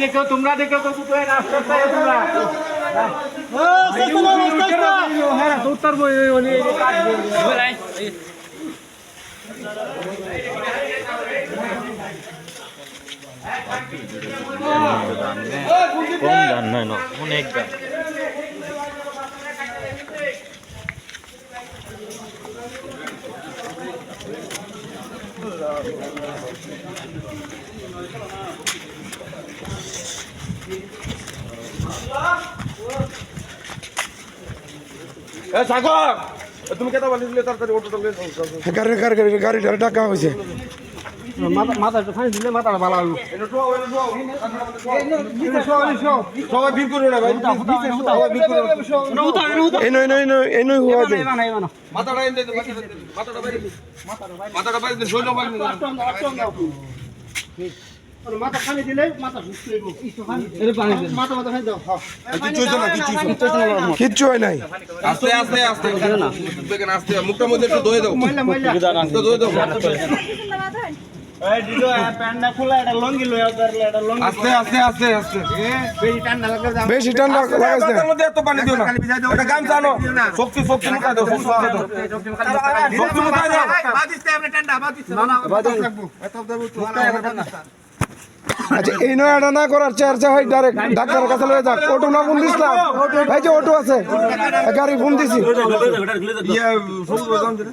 দেখো তোমরা দেখো তো তোমরা হ্যাঁ উত্তর বই কম গান নয় না অনেক গান সাগর তুমি কেটা বলিস তাড়াতাড়ি অটোটা লে গাড়ি গাড়ি গাড়ি গাড়িটা ডাকা হয়েছে মাথা ফাঁস দিলে মাথাটা ভালো হলো সবাই ভিড় না ভাই। সবাই ভিড় করবে এই নয় নয় নয় এই নয় হওয়া যায়। মাথাটা মাথাটা বাইরে মাথাটা বাইরে শৈল বাইরে মাথা খালি দিলে মাথা সুস্থ হইব। মাথা মাথা খাই দাও। কিছু হইছে না কিছু হইছে না। কিচ্ছু হয় নাই। আস্তে আস্তে আস্তে। দেখেন আস্তে মুখটা মধ্যে একটু ধুয়ে দাও। তো ধুয়ে দাও। আস্তে আস্তে আস্তে আস্তে বেশি ঠান্ডা লাগাইছে তার মধ্যে এত পানি দিও না এটা গামছা আনো শক্তি শক্তি মুখা দাও শক্তি মুখা দাও শক্তি মুখা দাও আচ্ছা এই নয় এটা না করার চর্চা হয় ডাইরেক্ট ডাক্তারের কাছে লয়ে যাক অটো না ফোন দিছিলাম এই যে অটো আছে গাড়ি ফোন দিছি ইয়া সবুজ বাদাম দিলে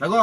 দেখো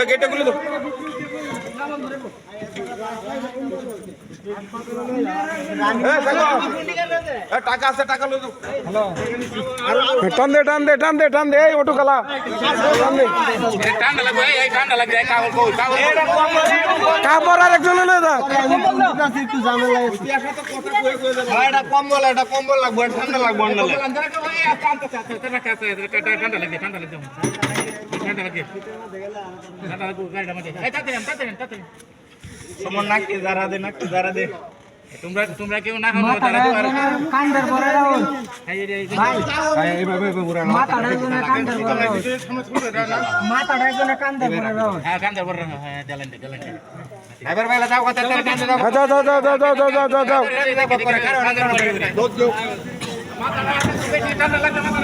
গেটটা টাকা আছে টান দে টান দে টান দে টান দে, এই ওটু কাপড় একজন না দা। কম্বল এটা কম্বল লাগবে ঠান্ডা লাগবে ঠান্ডা লাগবে ঠান্ডা লাগবে ঠান্ডা লাগবে না তোমরা তোমরা কেউ না খাও তারা তো আর কান্দার পরে রাহুল এইভাবে পুরা মাথাটা একজনে কান্দার পরে রাহুল মাথাটা একজনে কান্দার পরে রাহুল হ্যাঁ কান্দার পর হ্যাঁ দেলেন দেলেন এবার বেলা যাও কথা কান্দে দাও যাও যাও যাও যাও করে কারও দুধ দাও মাথা বেশি ঠান্ডা লাগবে মাথা